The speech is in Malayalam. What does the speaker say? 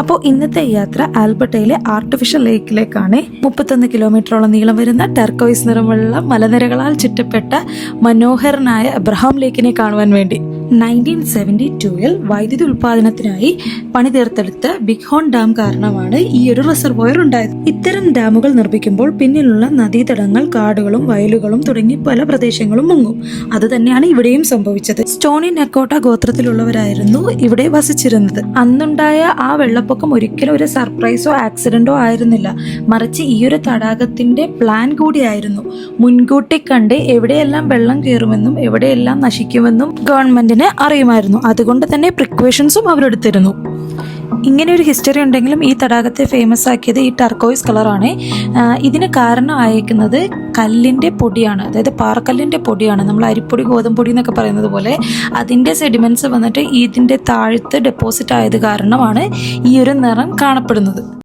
അപ്പോൾ ഇന്നത്തെ യാത്ര ആൽബർട്ടയിലെ ആർട്ടിഫിഷ്യൽ ലേക്കിലേക്കാണ്. മുപ്പത്തൊന്ന് കിലോമീറ്ററോളം നീളം വരുന്ന ടെർക്കോയിസ് നിറമുള്ള മലനിരകളാൽ ചുറ്റപ്പെട്ട മനോഹരനായ അബ്രഹാം ലേക്കിനെ കാണുവാൻ വേണ്ടി നയന്റീൻ സെവന്റി ടൂവിൽ വൈദ്യുതി ഉൽപാദനത്തിനായി പണിതീർത്തെടുത്ത ബിഗ് ഹോൺ ഡാം കാരണമാണ് ഈ ഒരു റിസർവോയർ ഉണ്ടായത്. ഇത്തരം ഡാമുകൾ നിർമ്മിക്കുമ്പോൾ പിന്നിലുള്ള നദീതടങ്ങൾ കാടുകളും വയലുകളും തുടങ്ങി പല പ്രദേശങ്ങളും മുങ്ങും. അത് തന്നെയാണ് ഇവിടെയും സംഭവിച്ചത്. സ്റ്റോണി നെക്കോട്ട ഗോത്രത്തിലുള്ളവരായിരുന്നു ഇവിടെ വസിച്ചിരുന്നത്. അന്നുണ്ടായ ആ വെള്ളപ്പൊക്കം ഒരിക്കലും ഒരു സർപ്രൈസോ ആക്സിഡന്റോ ആയിരുന്നില്ല. മറിച്ച് ഈ ഒരു തടാകത്തിന്റെ പ്ലാൻ കൂടിയായിരുന്നു. മുൻകൂട്ടി കണ്ട് എവിടെയെല്ലാം വെള്ളം കയറുമെന്നും എവിടെയെല്ലാം നശിക്കുമെന്നും ഗവൺമെന്റിന് അറിയുമായിരുന്നു. അതുകൊണ്ട് തന്നെ പ്രിക്വേഷൻസും അവരെടുത്തിരുന്നു. ഇങ്ങനെ ഒരു ഹിസ്റ്ററി ഉണ്ടെങ്കിലും ഈ തടാകത്തെ ഫേമസ് ആക്കിയത് ഈ ടർക്കോയിസ് കളറാണ് ഇതിന് കാരണം അയക്കുന്നത് കല്ലിന്റെ പൊടിയാണ്. അതായത് പാറക്കല്ലിന്റെ പൊടിയാണ്. നമ്മൾ അരിപ്പൊടി ഗോതമ്പൊടി എന്നൊക്കെ പറയുന്നത് പോലെ അതിന്റെ സെഡിമെന്റ്സ് വന്നിട്ട് ഇതിന്റെ താഴത്ത് ഡെപ്പോസിറ്റ് ആയത് കാരണമാണ് ഈ ഒരു നിറം കാണപ്പെടുന്നത്.